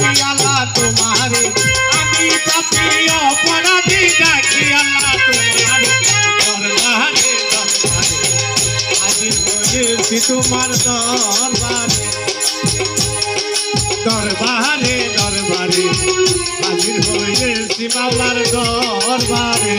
ডাকি আল্লাহ তোমারে, আমি পাপি অপরাধী ডাকি আল্লাহ তোমারে দরবারে দরবারে হাজির হয়েছি তোমার দরবারে দরবারে দরবারে। হাজির হয়েছি মাওলার দরবারে।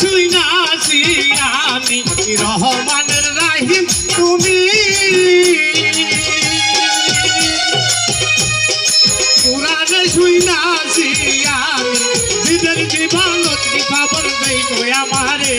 পুরাণে শুইনাছি আমি রহমানের রাহিম তুমি। পুরাণে শুইনাছি আমি জীবের জীবনত খবর দেই আমারে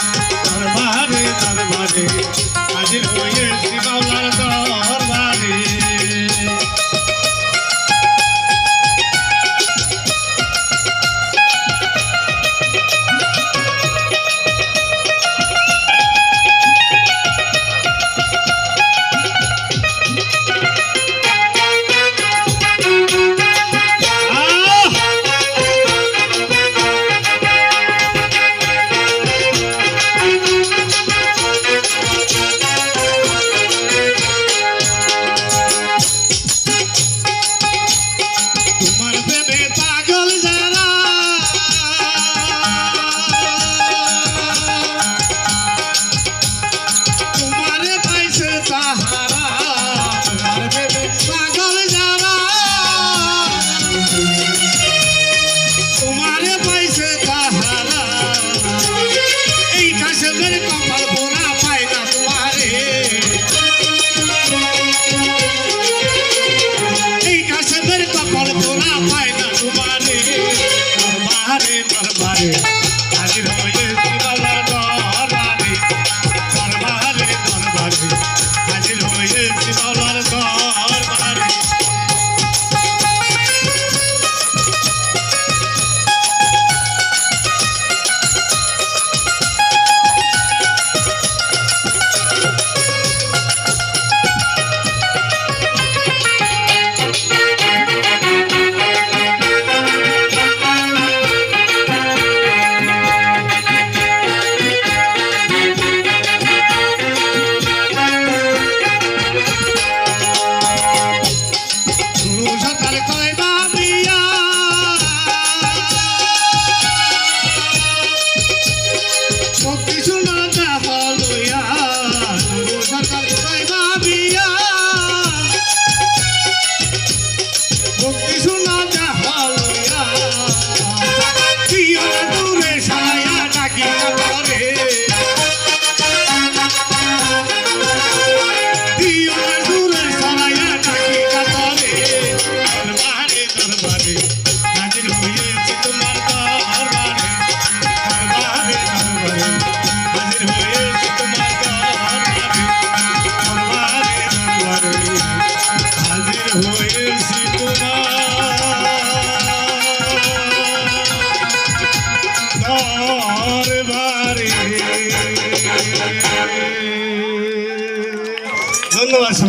কিছু না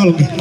সকলকে